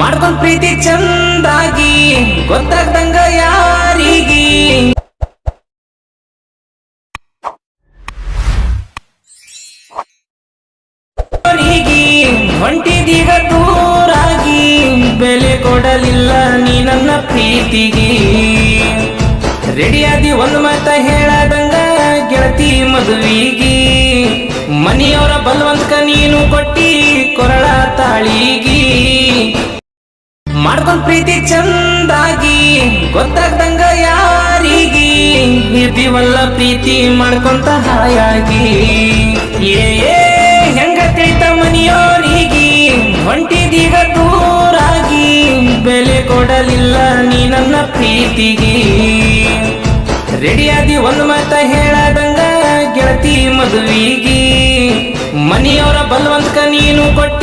ಮಾಡ್ಕೊಂಡ್ ಪ್ರೀತಿ ಚಂದಾಗಿ ಗೊತ್ತಾಗ್ದಂಗ ಯಾವ ಹೊಂಟಿದೀಗ ದೂರಾಗಿ ಬೆಲೆ ಕೊಡಲಿಲ್ಲ ನೀ ನನ್ನ ಪ್ರೀತಿಗೆ. ರೆಡಿಯಾದಿ ಒಂದು ಮಾತ ಹೇಳದಂಗ ಗೆಳತಿ ಮದುವಿಗೆ. ಮನೆಯವರ ಬಲವಂತಕ ನೀನು ಕೊಟ್ಟಿ ಕೊರಳ ತಾಳಿಗಿ. ಮಾಡ್ಕೊಂಡ್ ಪ್ರೀತಿ ಚಂದಾಗಿ ಗೊತ್ತಾಗ್ದಂಗ ಯಾರಿಗಿ. ಇದ್ದೀವಲ್ಲ ಪ್ರೀತಿ ಮಾಡ್ಕೊಂತ ಹಾಯಾಗಿ. ಏ ಕೊಡಲಿಲ್ಲ ನೀ ನನ್ನ ಪ್ರೀತಿಗೆ. ರೆಡಿಯಾಗಿ ಒಂದು ಮಾತ ಹೇಳದಂಗ ಗೆಳತಿ ಮದುವಿಗೆ. ಮನೆಯವರ ಬಲವಂತಕ ನೀನು ಕೊಟ್ಟಿ